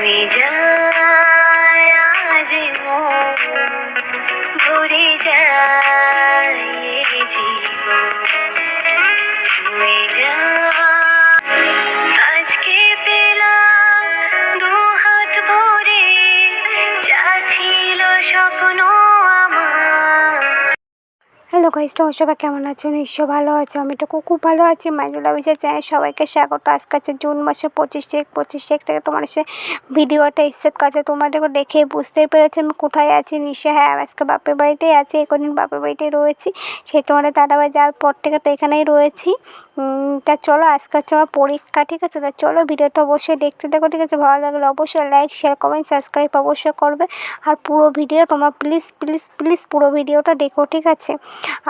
ছুঁয়ে যায় আজ মন ভরে যায় গাইস তোমার সবাই কেমন আছো? নিশ্চয় ভালো আছো। আমি তো খুব ভালো আছি। মাইনুলা বিষয় চ্যানেল সবাইকে স্বাগত। আজকে আছে জুন মাসে পঁচিশ তারিখ। পঁচিশ তারিখ থেকে তোমার সে ভিডিওটা স্টার্ট কাছে তোমাদেরকে দেখে বুঝতেই পেরেছি আমি কোথায় আছি। নিশ্চয় হ্যাঁ আজকে বাপের বাড়িতেই আছি। এখনদিন বাপের বাড়িতেই রয়েছি। সেই তোমাদের দাদাভাই যাওয়ার পর থেকে তো এখানেই রয়েছি। তা চলো, আজকে হচ্ছে আমার পরীক্ষা, ঠিক আছে? তা চলো, ভিডিওটা অবশ্যই দেখতে দেখো ঠিক আছে? ভালো লাগলে অবশ্যই লাইক শেয়ার কমেন্ট সাবস্ক্রাইব অবশ্যই করবে। আর পুরো ভিডিও তোমরা প্লিজ প্লিজ প্লিজ পুরো ভিডিওটা দেখো, ঠিক আছে?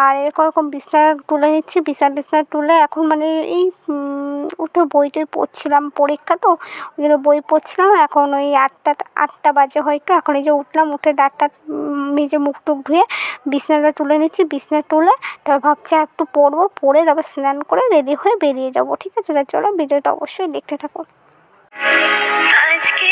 আর এরকম বিছনা তুলে নিচ্ছি, বিছানা টিছনা তুলে এখন মানে এই উঠে বই টই পড়ছিলাম পরীক্ষা তো, ওই জন্য বই পড়ছিলাম। এখন ওই আটটা আটটা বাজে হয়তো, এখন এই যে উঠলাম, উঠে ডাক্তার মেজে মুখ টুক ধুয়ে বিছনাটা তুলে নিচ্ছি, বিছনা তুলে তারপর ভাবছি একটু পড়ব, পড়ে তারপর স্নান করে রেডি হয়ে বেরিয়ে যাব, ঠিক আছে? চলো ভিডিওটা অবশ্যই দেখতে থাকুন আজকে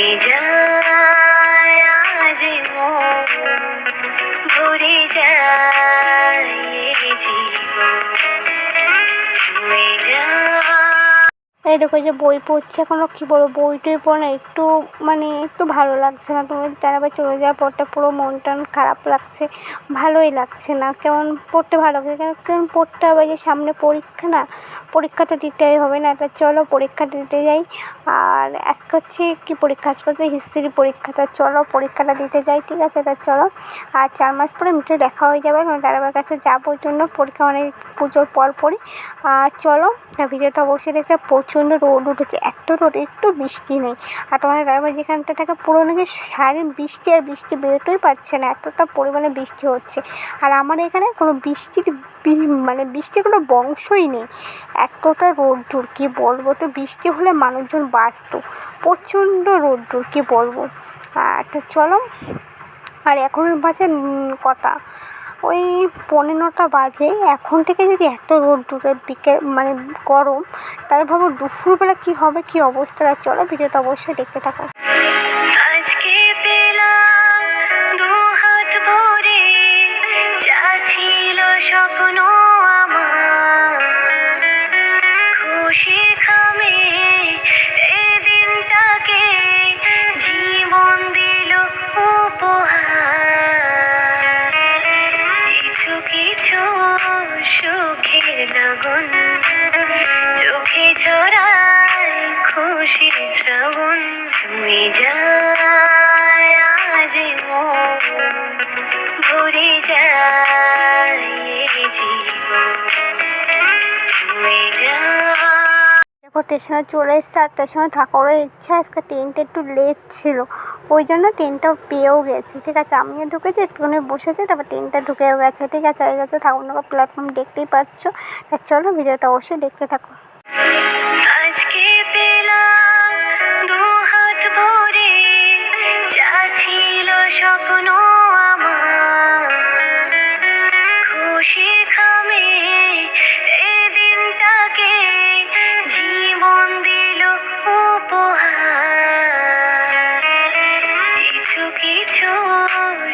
ছুঁয়ে যায় এরকম যে বই পড়ছে এখনও কী বলব? বই টই পড়ে না, একটু মানে একটু ভালো লাগছে না। তুমি তারপর চলে যাওয়ার পরটা পুরো মন টন খারাপ লাগছে, ভালোই লাগছে না। কেমন পড়তে ভালো লাগছে কেন, কেমন পড়তে হবে? যে সামনে পরীক্ষা না পরীক্ষাটা দিতেই হবে না। তা চলো পরীক্ষা দিতে যাই। আর আজকে হচ্ছে কী পরীক্ষা? আজকে হচ্ছে হিস্ট্রি পরীক্ষা। তা চলো পরীক্ষাটা দিতে যাই, ঠিক আছে? তা চলো। আর চার মাস পরে মিটে দেখা হয়ে যাবে। আমার দাদাবার কাছে যাবোর জন্য। পরীক্ষা মানে পুজোর পর পরই। আর চলো তা ভিডিওটা অবশ্যই দেখতে প্রচণ্ড রোদ উঠেছে। এত রোদ একটু বৃষ্টি নেই। আর তোমার দাদাবার যেখানটা থাকে পুরো নাকি সারাদিন বৃষ্টি আর বৃষ্টি বেরোতেই পারছে না। এতটা পরিমাণে বৃষ্টি হচ্ছে। আর আমার এখানে কোনো বৃষ্টির মানে বৃষ্টির কোনো বংশই নেই। এতটা রোদ্দুর কী বলব? তো বৃষ্টি হলে মানুষজন বাঁচত। প্রচণ্ড রোদ্দুর কী বলব? আর চলো আর এখন বাজে উম, কটা? ওই পনেরোটা বাজে। এখন থেকে যদি এত রোদ্দুরের বিকেল মানে গরম, তাহলে ভাবো দুপুরবেলা কী হবে, কী অবস্থা চলো ভিডিওটা অবশ্যই দেখতে থাকো। চোখে ছড়ায় খুশি শ্রাবণ ছুঁয়ে যায়, আজ ভরে যায় স্টেশনে চলে এসছে, আর স্টেশনে থাকারও ইচ্ছা, আজকে ট্রেনটা একটু লেট ছিল। ওই জন্য ট্রেনটা পেয়েও গেছি, ঠিক আছে? আমিও ঢুকেছি, একটুখানি বসেছি, তারপর ট্রেনটা ঢুকেও গেছে, ঠিক আছে? এই গেছে, ঠাকুরনগর প্ল্যাটফর্ম দেখতেই পাচ্ছ। তা চলো, ভিডিওটা অবশ্যই দেখতে থাকো।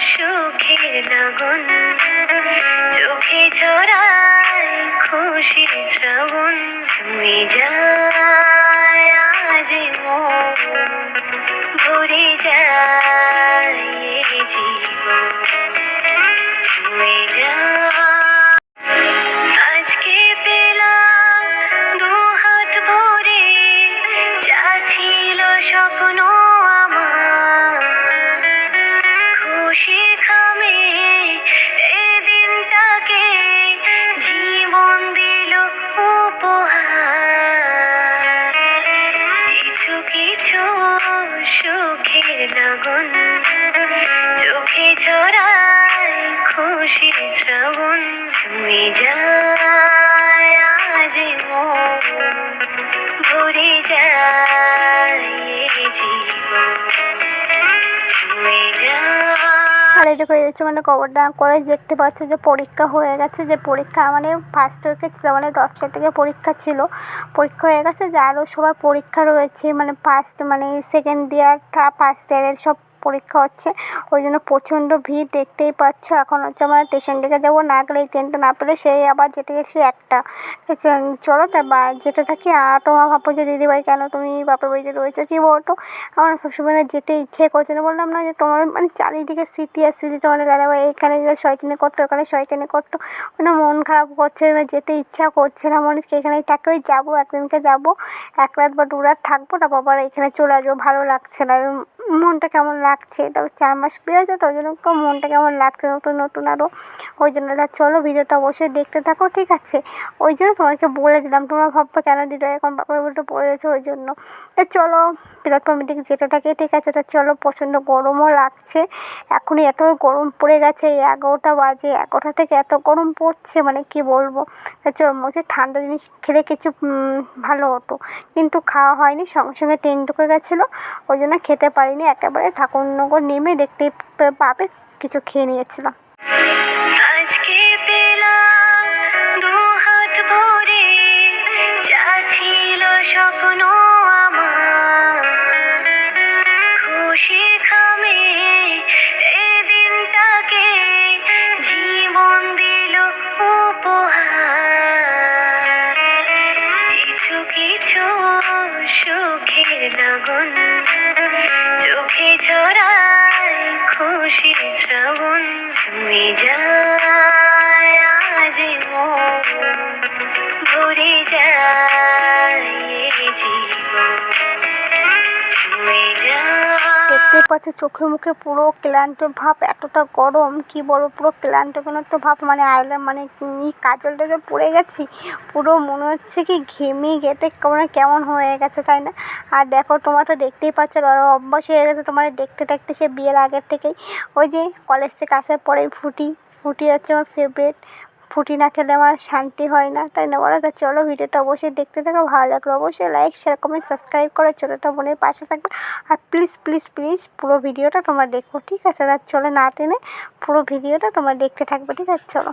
সুখের লগন চোখে ছড়ায় খুশি শ্রাবণ তুমি যায় আজ ভরে যায়। খুশি শ্রাবণ ছুঁয়ে যায় হয়ে যাচ্ছে মানে কবরটা করে দেখতে পাচ্ছ যে পরীক্ষা হয়ে গেছে, যে পরীক্ষা মানে ফার্স্ট উইকে ছিল মানে দশটা থেকে পরীক্ষা ছিল। পরীক্ষা হয়ে গেছে, যে আরও সবার পরীক্ষা রয়েছে মানে ফার্স্ট মানে সেকেন্ড ইয়ার ফার্স্ট ইয়ারের সব পরীক্ষা হচ্ছে। ওই জন্য প্রচণ্ড ভিড় দেখতেই পাচ্ছ। এখন হচ্ছে আমরা স্টেশন থেকে যাব, না গেলে এই ট্রেনটা না পেলে সেই আবার যেতে গেছি একটা। চলো তা বা যেতে থাকি। আর তোমার ভাবো যে দিদিভাই, কেন তুমি বাপের বাড়িতে রয়েছো কি বলতো? আমার সবসময় যেতে ইচ্ছে করছে না। বললাম না যে তোমার মানে চারিদিকে স্মৃতি আর তোমার দাদাভাই এখানে যে শয়তানি করতো, ওখানে শয়তানি করতো। মানে মন খারাপ করছে না যেতে ইচ্ছা করছে না। মনে এখানেই থাকে ওই যাব, একদিনকে যাব। এক রাত বা দু রাত থাকব, তারপর আবার এখানে চলে আসব। ভালো লাগছে না। মনটা কেমন লাগছে? তাও চার মাস হয়েছে তো ওই জন্য মনটা কেমন লাগছে? নতুন নতুন আরও ওই জন্য তা চলো ভিডিওটা অবশ্যই দেখতে থাকো, ঠিক আছে? ওই জন্য তোমাকে বলে দিলাম, তোমরা ভাববে কেন দিদি এখন বাবার উল্টো পড়েছে ওই জন্য। তা চলো প্ল্যাটফর্মের দিকে যেতে থাকে, ঠিক আছে? তা চলো, প্রচণ্ড গরমও লাগছে। এখনই এত গরম পড়ে গেছে, এই এগারোটা বাজে, এগারোটা থেকে এত গরম পড়ছে মানে কি বলব? তা চলো ঠান্ডা জিনিস খেলে কিছু ভালো হতো। কিন্তু খাওয়া হয়নি, সঙ্গে সঙ্গে ট্রেন ঢুকে গেছিল, ওই জন্য খেতে পারিনি। একেবারে ঠাকুরনগর নেমে দেখতে পাবে, কিছু খেয়ে নিয়েছিলাম। খুশি শ্রাবণ ছুঁয়ে যায় পাচ্ছ চোখে মুখে পুরো ক্লান্ত ভাব, এতটা গরম, কি বলব, পুরো ক্লান্ত ক্লান্ত ভাব মানে আইলাম মানে কি কাজল টাজল পড়ে গেছি, পুরো মনে হচ্ছে কি ঘেমে গেতে কেমন কেমন হয়ে গেছে, তাই না? আর দেখো, তোমার তো দেখতেই পাচ্ছ অভ্যাস হয়ে গেছে তোমার দেখতে দেখতে সে বিয়ের আগের থেকেই, ওই যে কলেজ থেকে আসার পরেই ফুটি ফুটি হচ্ছে আমার ফেভারিট ফুটি না খেলে আমার শান্তি হয় না। তাই না বলো? তা চলো ভিডিওটা অবশ্যই দেখতে থাকো, ভালো লাগল অবশ্যই লাইক শেয়ার কমেন্ট সাবস্ক্রাইব করে, ছোটোটা মনের পাশে থাকবে। আর প্লিজ প্লিজ প্লিজ পুরো ভিডিওটা তোমরা দেখো, ঠিক আছে? আর চলো না টেনে পুরো ভিডিওটা তোমার দেখতে থাকবে, ঠিক আছে? চলো।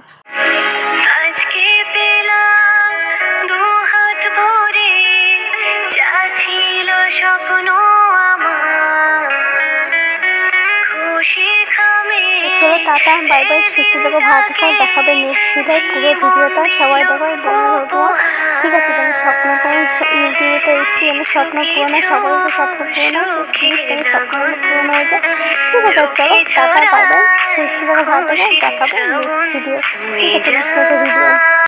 টাটা, বাই বাই, সুস্থ থেকো, ভালো থেকো, দেখাবে নেক্সট ভিডিও পুরো ভিডিওটা সবাই দেখো ঠিক আছে, তুমি স্বপ্ন করে ইউটিউবে এসেছি, আমি স্বপ্ন পূরণ সবাই তো স্বপ্ন পূরণ প্লিজ স্বপ্ন পূরণ হয়ে যায় ঠিক আছে, চলো, টাটা, বাই বাই, সুস্থ থেকো, ভালো থেকো, দেখাবে নেক্সট ভিডিও ঠিক আছে ভিডিও